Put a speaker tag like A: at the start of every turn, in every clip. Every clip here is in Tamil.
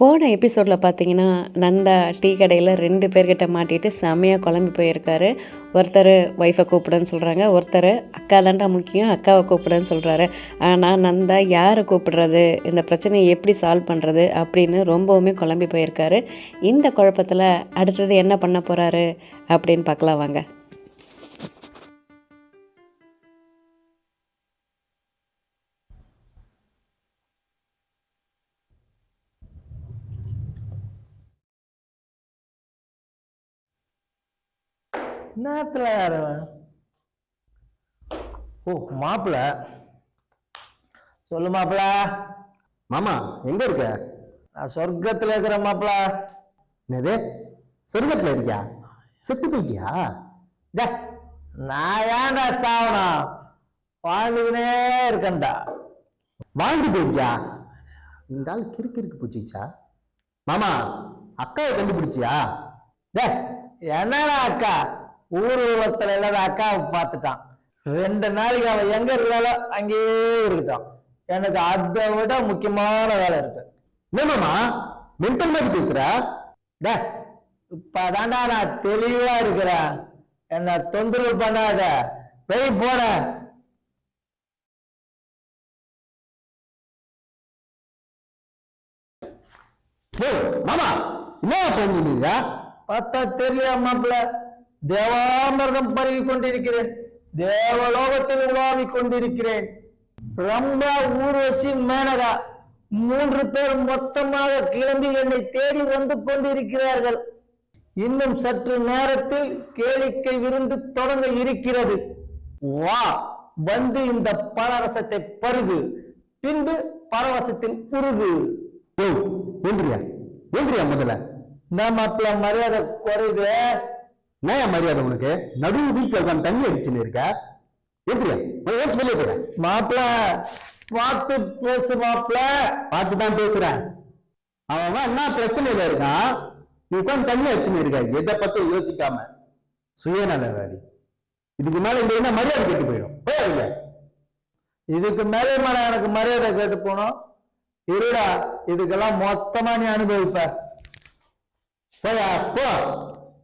A: போன எபிசோடில் பார்த்தீங்கன்னா நந்தா டீ கடையில் ரெண்டு பேர்கிட்ட மாட்டிட்டு செமையாக குழம்பி போயிருக்காரு. ஒருத்தர் ஒய்ஃபை கூப்பிடுன்னு சொல்கிறாங்க ஒருத்தர் அக்கா தாண்டா முக்கியம் அக்காவை கூப்பிடுன்னு சொல்கிறாரு ஆனால் நந்தா யாரை கூப்பிடுறது? இந்த பிரச்சனையை எப்படி சால்வ் பண்ணுறது அப்படின்னு ரொம்பவுமே குழம்பி போயிருக்காரு. இந்த குழப்பத்தில் அடுத்தது என்ன பண்ண போகிறாரு அப்படின்னு பார்க்கலாம் வாங்க.
B: நேரத்தில் யாரு? ஓ மாப்பிள்ள சொல்லு மாப்பிள்ள
C: மாமா எங்க இருக்க?
B: நான் சொர்க்கத்தில் இருக்கிற மாப்பிள்ள
C: என்னது? சொர்க்கத்துல இருக்கியா? செத்து போயிட்டியா?
B: டே, நான் ஏன்டா சாவணும்? வாழ்ந்துக்கினே இருக்கேன்டா.
C: வாழ்ந்து போயிட்டியா இந்த ஆள் கிறுக்கு கிறுக்கு பூச்சிச்சா? மாமா அக்காவை கண்டுபிடிச்சியா?
B: டே என்னடா அக்கா? ஊர் உலகத்துல இல்லாத அக்காவை பார்த்துட்டான். ரெண்டு நாளைக்கு அவன் எங்க இருந்தாலோ அங்கேயே இருக்கட்டும் எனக்கு அதை விட முக்கியமான வேலை இருக்கு.
C: என்ன மாமா? மென்டல் மாதிரி பேசுற?
B: டே இப்பதான்டா நான் தெளிவா இருக்கிறேன். என்ன தொந்தரவு பண்ணாத. போய் போறேன்
C: மாமா என்ன பண்ணிருந்தீங்க
B: பார்த்தா தெரியாம மாப்பிள்ள. தேவாமிர்தம் பருகி கொண்டிருக்கிறேன் தேவலோகத்தில் உலாவிக் கொண்டிருக்கிறேன் ரொம்ப ஊர்வசி மேனகா மூன்று பேர் மொத்தமாக கிளம்பி என்னை தேடி வந்து கொண்டிருக்கிறார்கள். இன்னும் சற்று நேரத்தில் கேளிக்கை விருந்து தொடங்க இருக்கிறது. வா வந்து இந்த பரவசத்தை பருகு. பின்பு பரவசத்தில் உருகு.
C: ஏந்திரியா? ஏந்திரியா முதல்ல?
B: மாப்பிள்ள மரியாதை குறையுது
C: என் மரியாதை உனக்கு. நடுவு வீட்டுல உட்காந்து தண்ணி அடிச்சுன்னு இருக்க. ஏச்சு வெளியே போற
B: மாப்பிள்ள பார்த்து பேசு மாப்பிள்ள
C: பார்த்து தான் பேசுறேன். அவன் என்ன பிரச்சனையில இருக்கான்? நீ உட்காந்து தண்ணி அடிச்சுன்னு இருக்க. எதை பத்தி யோசிக்காம. சுயநலவாதி. இதுக்கு மேல இந்த என்ன மரியாதை கெட்டு போயிடும்? போயிடுங்க
B: இதுக்கு மேலே மேல எனக்கு மரியாதை கேட்டு போனோம். இருடா இதுக்கெல்லாம் மொத்தமா நீ அனுபவிப்ப.
C: போயா போ.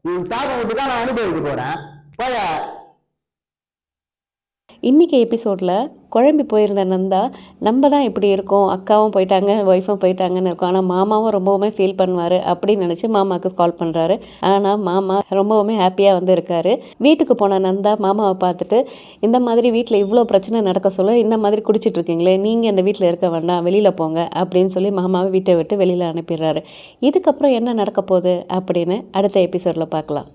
C: நீ சாப்பிட விட்டு தான் நான் அனுபவிக்க போறேன். போயா?
A: இன்றைக்கி எபிசோடில் குழம்பி போயிருந்த நந்தா நம்ம தான் இப்படி இருக்கோம் அக்காவும் போயிட்டாங்க ஒய்ஃபும் போயிட்டாங்கன்னு இருக்கோம். ஆனால் மாமாவும் ரொம்பவுமே ஃபீல் பண்ணுவார் அப்படின்னு நினச்சி மாமாவுக்கு கால் பண்ணுறாரு ஆனால் மாமா ரொம்பவுமே ஹாப்பியாக வந்து இருக்காரு. வீட்டுக்கு போன நந்தா மாமாவை பார்த்துட்டு இந்த மாதிரி வீட்டில் இவ்வளோ பிரச்சனை நடக்க சொல்ல இந்த மாதிரி குடிச்சிட்டு இருக்கீங்களே நீங்கள் இந்த வீட்டில் இருக்க வேண்டாம் வெளியில் போங்க அப்படின்னு சொல்லி மாமாவை வீட்டை விட்டு வெளியில் அனுப்பிடுறாரு. இதுக்கப்புறம் என்ன நடக்க போகுது அப்படின்னு அடுத்த எபிசோடில் பார்க்கலாம்.